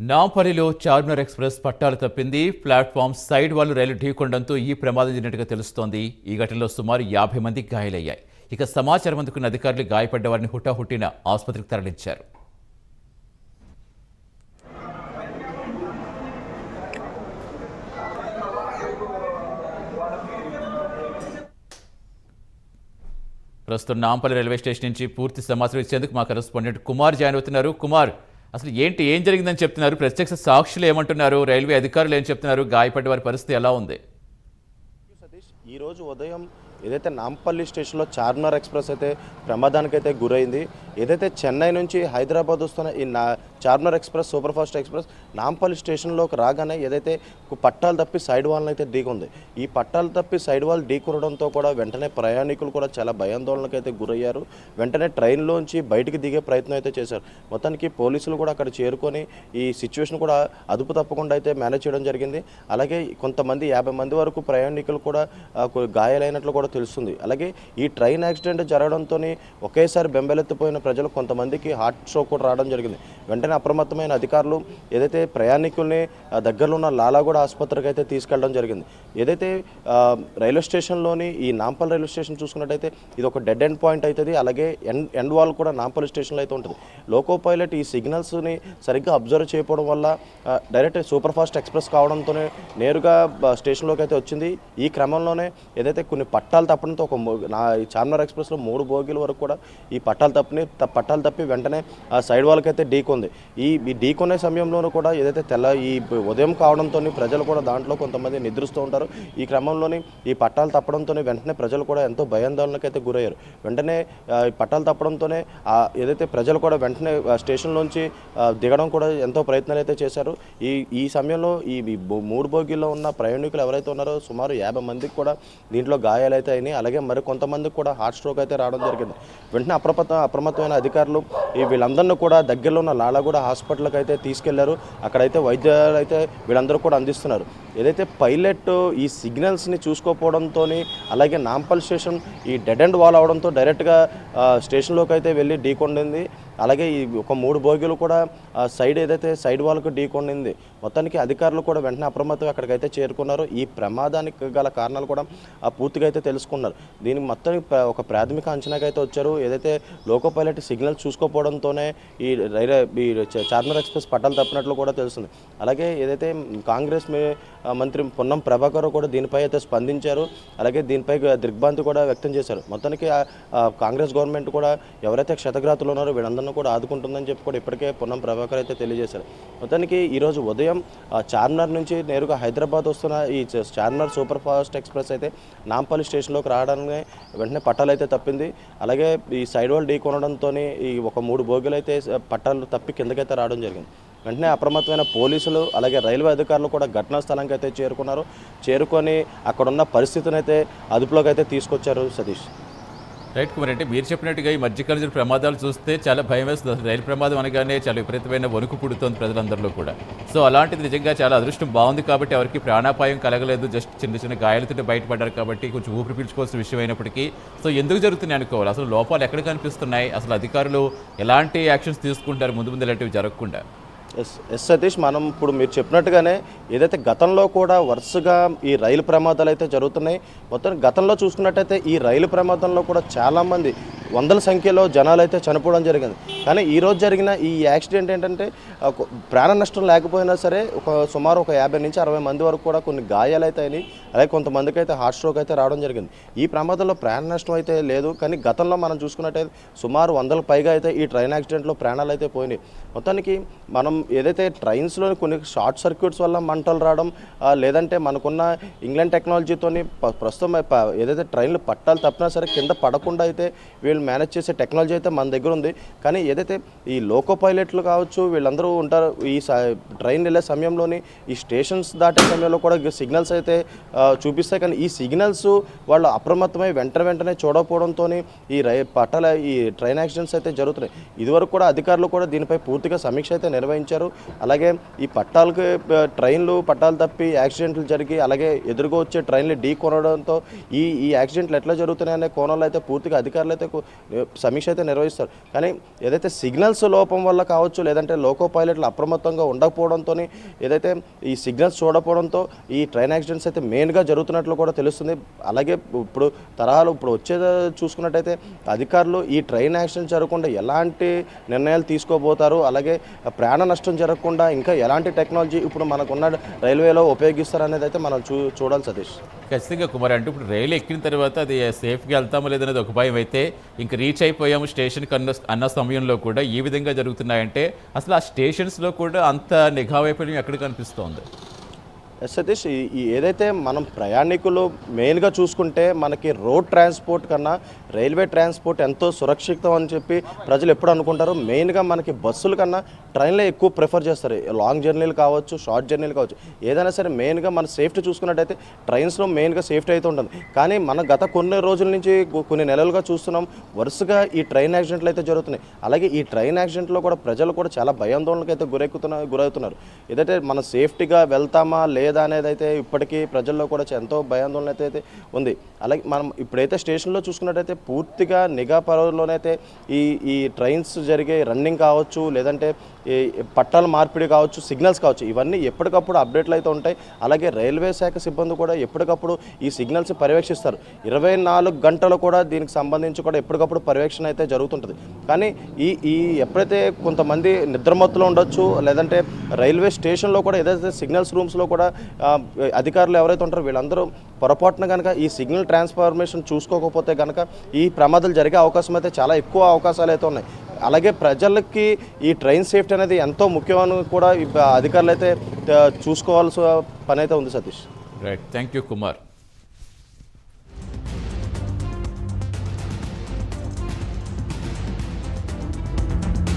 నాంపల్లిలో Charminar express పట్టాలు తప్పింది. Platform side వాళ్ళు రైలు ఢీకొండంతో ఈ ప్రమాదం జరిగినట్టుగా తెలుస్తోంది. ఈ ఘటనలో సుమారు యాభై మంది గాయాలయ్యాయి. ఇక సమాచారం అందుకున్న అధికారులు గాయపడ్డ వారిని హుటాహుట్టిన ఆసుపత్రికి తరలించారు. ప్రస్తుతం నాంపల్లి రైల్వే స్టేషన్ నుంచి పూర్తి సమాచారం ఇచ్చేందుకు మా కరెస్పాండెంట్ కుమార్ జాయిన్ అవుతున్నారు. కుమార్ అసలు ఏంటి ఏం జరిగిందని చెప్తున్నారు? ప్రత్యక్ష సాక్షులు ఏమంటున్నారు? రైల్వే అధికారులు ఏం చెప్తున్నారు? గాయపడ్డ వారి పరిస్థితి ఎలా ఉంది? సతీష్. ఈరోజు ఉదయం ఏదైతే నాంపల్లి స్టేషన్లో చార్మినార్ ఎక్స్ప్రెస్ అయితే ప్రమాదానికైతే గురైంది ఏదైతే చెన్నై నుంచి హైదరాబాద్ వస్తున్న ఈ నా Charminar express super fast express Nampally స్టేషన్లోకి రాగానే ఏదైతే పట్టాలు తప్పి సైడ్ వాల్ని అయితే ఢీకుంది. ఈ పట్టాలు తప్పి సైడ్ వాల్ ఢీకొనడంతో కూడా వెంటనే ప్రయాణికులు కూడా చాలా భయాందోళనకు అయితే గురయ్యారు. వెంటనే ట్రైన్లోంచి బయటికి దిగే ప్రయత్నం అయితే చేశారు. మొత్తానికి పోలీసులు కూడా అక్కడ చేరుకొని ఈ సిచ్యువేషన్ కూడా అదుపు తప్పకుండా అయితే మేనేజ్ చేయడం జరిగింది. అలాగే కొంతమంది యాభై మంది వరకు ప్రయాణికులు కూడా గాయాలైనట్లు కూడా తెలుస్తుంది. అలాగే ఈ ట్రైన్ యాక్సిడెంట్ జరగడంతో ఒకేసారి బెంబెలెత్తిపోయిన ప్రజలు కొంతమందికి హార్ట్ స్ట్రోక్ కూడా రావడం జరిగింది. వెంటనే అప్రమత్తమైన అధికారులు ఏదైతే ప్రయాణికుల్ని దగ్గరలో ఉన్న లాలాగూడ ఆసుపత్రికి అయితే తీసుకెళ్ళడం జరిగింది. ఏదైతే రైల్వే స్టేషన్లోని ఈ నాంపల్ రైల్వే స్టేషన్ చూసుకున్నట్టయితే ఇది ఒక డెడ్ ఎండ్ పాయింట్ అవుతుంది అలాగే ఎండ్ ఎండ్ వాల్ కూడా నాంపల్లి స్టేషన్లో అయితే ఉంటుంది. లోకో పైలట్ ఈ సిగ్నల్స్ని సరిగ్గా అబ్జర్వ్ చేయకపోవడం వల్ల డైరెక్ట్ సూపర్ ఫాస్ట్ ఎక్స్ప్రెస్ కావడంతోనే నేరుగా స్టేషన్లోకి అయితే వచ్చింది. ఈ క్రమంలోనే ఏదైతే కొన్ని పట్టాలు తప్పడంతో ఒక నా ఈ చార్మినార్ ఎక్స్ప్రెస్లో మూడు బోగీల వరకు కూడా ఈ పట్టాలు తప్పని పట్టాలు తప్పి వెంటనే ఆ సైడ్ వాళ్ళకి అయితే ఢీకొంది ఈ ఢీకొనే సమయంలోనూ కూడా ఏదైతే తెల్ల ఈ ఉదయం కావడంతో ప్రజలు కూడా దాంట్లో కొంతమంది నిద్రిస్తూ ఉంటారు. ఈ క్రమంలోని ఈ పట్టాలు తప్పడంతోనే వెంటనే ప్రజలు కూడా ఎంతో భయాందోళనకు అయితే గురయ్యారు. వెంటనే ఈ పట్టాలు తప్పడంతోనే ఏదైతే ప్రజలు కూడా వెంటనే స్టేషన్లోంచి దిగడం కూడా ఎంతో ప్రయత్నాలు అయితే చేశారు. ఈ ఈ సమయంలో ఈ బో- మూడు బోగీల్లో ఉన్న ప్రయాణికులు ఎవరైతే ఉన్నారో సుమారు యాభై మందికి కూడా దీంట్లో గాయాలు అయితే అయినాయి. అలాగే మరి కొంతమందికి కూడా హార్ట్ స్ట్రోక్ అయితే రావడం జరిగింది. వెంటనే అప్రమత్త అప్రమత్తమైన అధికారులు ఈ వీళ్ళందరినీ కూడా దగ్గరలో ఉన్న లాలాగూడ హాస్పిటల్కి అయితే తీసుకెళ్ళారు. అక్కడైతే వైద్యాలు అయితే వీళ్ళందరూ కూడా అందిస్తున్నారు. ఏదైతే పైలట్ ఈ సిగ్నల్స్ని చూసుకోకపోవడంతో అలాగే నాంపల్ స్టేషన్ ఈ డెడ్ అండ్ వాల్ అవడంతో డైరెక్ట్గా స్టేషన్లోకి అయితే వెళ్ళి ఢీకొండింది అలాగే ఈ ఒక మూడు బోగీలు కూడా సైడ్ ఏదైతే సైడ్ వాళ్ళకు ఢీకొండింది మొత్తానికి అధికారులు కూడా వెంటనే అప్రమత్తం అక్కడికైతే చేరుకున్నారు. ఈ ప్రమాదానికి గల కారణాలు కూడా ఆ, పూర్తిగా అయితే తెలుసుకున్నారు. దీనికి మొత్తం ఒక ప్రాథమిక అంచనాకి అయితే వచ్చారు. ఏదైతే లోకో పైలట్ సిగ్నల్ చూసుకోకపోవడంతోనే ఈ రైల్వే ఈ చార్మినార్ ఎక్స్ప్రెస్ పట్టాలు తప్పినట్లు కూడా తెలుస్తుంది. అలాగే ఏదైతే కాంగ్రెస్ మంత్రి పొన్నం ప్రభాకర్ కూడా దీనిపై అయితే స్పందించారు. అలాగే దీనిపై దిగ్భ్రాంతి కూడా వ్యక్తం చేశారు. మొత్తానికి కాంగ్రెస్ గవర్నమెంట్ కూడా ఎవరైతే క్షతగ్రాతులు ఉన్నారో వీళ్ళందరినీ కూడా ఆదుకుంటుందని చెప్పి కూడా ఇప్పటికే పొన్నం ప్రభాకర్ అయితే తెలియజేశారు. మొత్తానికి ఈరోజు ఉదయం చార్మినార్ నుంచి నేరుగా హైదరాబాద్ వస్తున్న ఈ చార్మినార్ సూపర్ ఫాస్ట్ ఎక్స్ప్రెస్ అయితే నాంపల్లి స్టేషన్లోకి రావడానికి వెంటనే పట్టాలు అయితే తప్పింది. అలాగే ఈ సైడ్ వాల్ ఢీ కొనడంతో ఈ ఒక మూడు బోగీలు అయితే పట్టాలు తప్పి కిందకైతే రావడం జరిగింది. వెంటనే అప్రమత్తమైన పోలీసులు అలాగే రైల్వే అధికారులు కూడా ఘటనా స్థలానికి అయితే చేరుకున్నారు. చేరుకొని అక్కడున్న పరిస్థితిని అయితే అదుపులోకి అయితే తీసుకొచ్చారు సతీష్. రైట్ కుమార్ అంటే మీరు చెప్పినట్టుగా ఈ మధ్యకాలం జరిగిన ప్రమాదాలు చూస్తే చాలా భయం వేస్తుంది. అసలు రైలు ప్రమాదం అనగానే చాలా విపరీతమైన వణుకు పుడుతోంది ప్రజలందరిలో కూడా. సో అలాంటిది నిజంగా చాలా అదృష్టం బాగుంది కాబట్టి ఎవరికి ప్రాణాపాయం కలగలేదు. జస్ట్ చిన్న చిన్న గాయాలతో బయటపడ్డారు కాబట్టి కొంచెం ఊపిరి పీల్చుకోవాల్సిన విషయం అయినప్పటికీ. సో ఎందుకు జరుగుతున్నాయి అనుకోవాలి? అసలు లోపాలు ఎక్కడ కనిపిస్తున్నాయి? అసలు అధికారులు ఎలాంటి యాక్షన్స్ తీసుకుంటారు? ముందు ముందు ఇలాంటివి జరగకుండా. ఎస్ ఎస్ సతీష్ మనం ఇప్పుడు మీరు చెప్పినట్టుగానే ఏదైతే గతంలో కూడా వరుసగా ఈ రైలు ప్రమాదాలు అయితే జరుగుతున్నాయి మొత్తం గతంలో చూసుకున్నట్టయితే ఈ రైలు ప్రమాదంలో కూడా చాలామంది వందల సంఖ్యలో జనాలు అయితే చనిపోవడం జరిగింది. కానీ ఈ రోజు జరిగిన ఈ యాక్సిడెంట్ ఏంటంటే ప్రాణ నష్టం లేకపోయినా సరే ఒక సుమారు ఒక యాభై నుంచి అరవై మంది వరకు కూడా కొన్ని గాయాలు అయితే అయినాయి అలాగే కొంతమందికి అయితే హార్ట్ స్ట్రోక్ అయితే రావడం జరిగింది. ఈ ప్రమాదంలో ప్రాణ నష్టం అయితే లేదు కానీ గతంలో మనం చూసుకున్నట్టయితే సుమారు వందల పైగా అయితే ఈ ట్రైన్ యాక్సిడెంట్లో ప్రాణాలు అయితే పోయినాయి. మొత్తానికి మనం ఏదైతే ట్రైన్స్లో కొన్ని షార్ట్ సర్క్యూట్స్ వల్ల మంటలు రావడం లేదంటే మనకున్న ఇంగ్లాండ్ టెక్నాలజీతోని ప్రస్తుతం ప- ఏదైతే ట్రైన్లు పట్టాలు తప్పినా సరే కింద పడకుండా అయితే వీళ్ళు మేనేజ్ చేసే టెక్నాలజీ అయితే మన దగ్గర ఉంది. కానీ ఏదైతే ఈ లోకో పైలట్లు కావచ్చు వీళ్ళందరూ ఉంటారు ఈ స- ట్రైన్ వెళ్ళే సమయంలోని ఈ స్టేషన్స్ దాటే సమయంలో కూడా సిగ్నల్స్ అయితే చూపిస్తాయి. కానీ ఈ సిగ్నల్స్ వాళ్ళు అప్రమత్తమై వెంట వెంటనే చూడకపోవడంతో ఈ రై పట్టాల ఈ ట్రైన్ యాక్సిడెంట్స్ అయితే జరుగుతున్నాయి. ఇదివరకు కూడా అధికారులు కూడా దీనిపై పూర్తిగా సమీక్ష అయితే నిర్వహించారు పెంచారు అలాగే ఈ పట్టాలకి ట్రైన్లు పట్టాలు తప్పి యాక్సిడెంట్లు జరిగి అలాగే ఎదురుగా వచ్చే ట్రైన్లు ఢీ కొనడంతో ఈ ఈ యాక్సిడెంట్లు ఎట్లా జరుగుతున్నాయి అనే కోణంలో అయితే పూర్తిగా అధికారులు అయితే సమీక్ష అయితే నిర్వహిస్తారు. కానీ ఏదైతే సిగ్నల్స్ లోపం వల్ల కావచ్చు లేదంటే లోకో పైలట్లు అప్రమత్తంగా ఉండకపోవడంతో ఏదైతే ఈ సిగ్నల్స్ చూడకపోవడంతో ఈ ట్రైన్ యాక్సిడెంట్స్ అయితే మెయిన్గా జరుగుతున్నట్లు కూడా తెలుస్తుంది. అలాగే ఇప్పుడు తరహాలు ఇప్పుడు వచ్చేది చూసుకున్నట్టయితే అధికారులు ఈ ట్రైన్ యాక్సిడెంట్ జరగకుండా ఎలాంటి నిర్ణయాలు తీసుకోబోతారు? అలాగే ప్రాణ నష్టం జరగకుండా ఇంకా ఎలాంటి టెక్నాలజీ ఇప్పుడు మనకున్న రైల్వేలో ఉపయోగిస్తారు అనేది అయితే మనం చూ చూడాలి సతీష్. ఖచ్చితంగా కుమార్ అంటే ఇప్పుడు రైలు ఎక్కిన తర్వాత అది సేఫ్గా వెళ్తామో లేదనేది ఒక భయం అయితే ఇంక రీచ్ అయిపోయాము స్టేషన్కి అన్న అన్న సమయంలో కూడా ఈ విధంగా జరుగుతున్నాయంటే అసలు ఆ స్టేషన్స్లో కూడా అంత నిఘా వైఫల్యం ఎక్కడ కనిపిస్తోంది? సతీష్ ఈ- ఈ ఏదైతే మనం ప్రయాణికులు మెయిన్గా చూసుకుంటే మనకి రోడ్ ట్రాన్స్పోర్ట్ కన్నా రైల్వే ట్రాన్స్పోర్ట్ ఎంతో సురక్షితం అని చెప్పి ప్రజలు ఎప్పుడు అనుకుంటారు? మెయిన్గా మనకి బస్సుల కన్నా ట్రైన్లే ఎక్కువ ప్రిఫర్ చేస్తారు. లాంగ్ జర్నీలు కావచ్చు షార్ట్ జర్నీలు కావచ్చు. ఏదైనా సరే మెయిన్గా మన సేఫ్టీ చూసుకున్నట్టయితే ట్రైన్స్లో మెయిన్గా సేఫ్టీ అయితే ఉంటుంది. కానీ మనం గత కొన్ని రోజుల నుంచి కొన్ని నెలలుగా చూస్తున్నాం వరుసగా ఈ ట్రైన్ యాక్సిడెంట్లు అయితే జరుగుతున్నాయి. అలాగే ఈ ట్రైన్ యాక్సిడెంట్లో కూడా ప్రజలు కూడా చాలా భయాందోళనకు అయితే గురవుతున్నారు. ఏదైతే మన సేఫ్టీగా వెళ్తామా లేదా అనేది అయితే ఇప్పటికీ ప్రజల్లో కూడా ఎంతో భయాందోళన అయితే ఉంది. అలాగే మనం ఇప్పుడైతే స్టేషన్లో చూసుకున్నట్టయితే పూర్తిగా నిఘా పరువులోనైతే ఈ ఈ ట్రైన్స్ జరిగే రన్నింగ్ కావచ్చు లేదంటే ఈ పట్టాల మార్పిడి కావచ్చు సిగ్నల్స్ కావచ్చు ఇవన్నీ ఎప్పటికప్పుడు అప్డేట్లు అయితే ఉంటాయి. అలాగే రైల్వే శాఖ సిబ్బంది కూడా ఎప్పటికప్పుడు ఈ సిగ్నల్స్ పర్యవేక్షిస్తారు. ఇరవై నాలుగు గంటలు కూడా దీనికి సంబంధించి కూడా ఎప్పటికప్పుడు పర్యవేక్షణ అయితే జరుగుతుంటుంది. కానీ ఈ ఈ ఎప్పుడైతే కొంతమంది నిద్రమత్తులో ఉండొచ్చు లేదంటే రైల్వే స్టేషన్లో కూడా ఏదైతే సిగ్నల్స్ రూమ్స్లో కూడా అధికారులు ఎవరైతే ఉంటారో వీళ్ళందరూ పొరపాటున కనుక ఈ సిగ్నల్ ట్రాన్స్ఫర్మేషన్ చూసుకోకపోతే కనుక ఈ ప్రమాదాలు జరిగే అవకాశం అయితే చాలా ఎక్కువ అవకాశాలు అయితే ఉన్నాయి. అలాగే ప్రజలకి ఈ ట్రైన్ సేఫ్టీ అనేది ఎంతో ముఖ్యమని కూడా అధికారులు అయితే చూసుకోవాల్సిన పని అయితే ఉంది Satish. Right thank you Kumar